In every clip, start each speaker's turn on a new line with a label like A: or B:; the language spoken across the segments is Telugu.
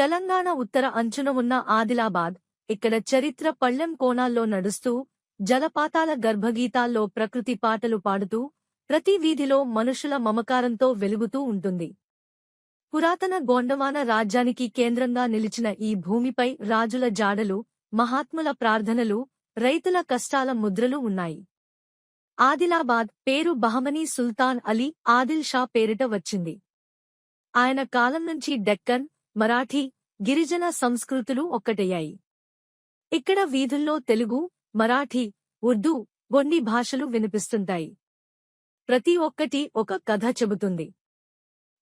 A: తెలంగాణ ఉత్తర అంచున ఉన్న ఆదిలాబాద్ ఇక్కడ చరిత్ర పళ్ళెం కోణాల్లో నడుస్తూ జలపాతాల గర్భగీతాల్లో ప్రకృతి పాటలు పాడుతూ ప్రతి వీధిలో మనుషుల మమకారంతో వెలుగుతూ ఉంటుంది. పురాతన గోండవాన రాజ్యానికి కేంద్రంగా నిలిచిన ఈ భూమిపై రాజుల జాడలు మహాత్ముల ప్రార్థనలు రైతుల కష్టాల ముద్రలు ఉన్నాయి. ఆదిలాబాద్ పేరు బహమనీ సుల్తాన్ అలీ ఆదిల్ షా పేరిట వచ్చింది. ఆయన కాలం నుంచి డెక్కన్ మరాఠీ గిరిజన సంస్కృతులు ఒక్కటయ్యాయి. ఇక్కడ వీధుల్లో తెలుగు మరాఠీ ఉర్దూ గొన్ని భాషలు వినిపిస్తుంటాయి. ప్రతి ఒక్కటి ఒక కథ చెబుతుంది.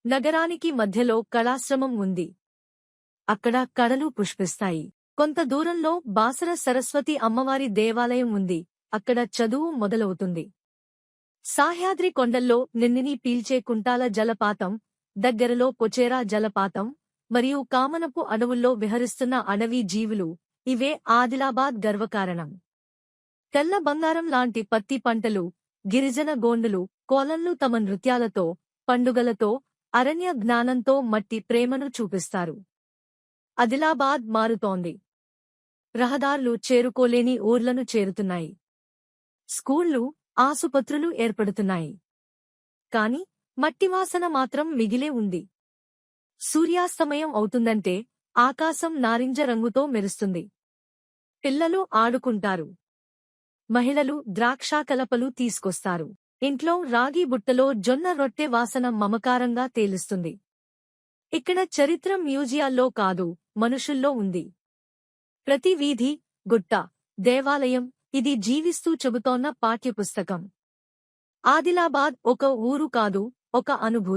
A: నగరానికి మధ్యలో కళాశ్రమం ఉంది. అక్కడ కళలు పుష్పిస్తాయి. కొంత దూరంలో బాసర సరస్వతి అమ్మవారి దేవాలయం ఉంది. అక్కడ చదువు మొదలవుతుంది. సాహ్యాద్రి కొండల్లో నిన్నిని పీల్చే కుంటాల జలపాతం దగ్గరలో పొచేరా జలపాతం మరియు కామనపు అడవుల్లో విహరిస్తున్న అడవి జీవులు. ఇవే ఆదిలాబాద్ గర్వకారణం. తెల్ల బంగారం లాంటి పత్తి పంటలు గిరిజన గోండులు కోలన్లు తమ నృత్యాలతో పండుగలతో అరణ్య జ్ఞానంతో మట్టి ప్రేమను చూపిస్తారు. అదిలాబాద్ మారుతోంది. రహదారులు చేరుకోలేని ఊర్లను చేరుతున్నాయి. స్కూళ్ళు ఆసుపత్రులు ఏర్పడుతున్నాయి. కాని మట్టివాసన మాత్రం మిగిలే ఉంది. సూర్యాస్తమయం అవుతుందంటే ఆకాశం నారింజ రంగుతో మెరుస్తుంది. పిల్లలు ఆడుకుంటారు. మహిళలు ద్రాక్షాకలపలు తీసుకొస్తారు. ఇంట్లో రాగి బుట్టలో జొన్న రొట్టె వాసన మమకారంగా తేలుస్తుంది. ఇక్కడ చరిత్ర మ్యూజియాల్లో కాదు మనుషుల్లో ఉంది. ప్రతి వీధి గుట్ట దేవాలయం ఇది జీవిస్తూ చెబుతోన్న పాఠ్యపుస్తకం. ఆదిలాబాద్ ఒక ఊరు కాదు ఒక అనుభూతి.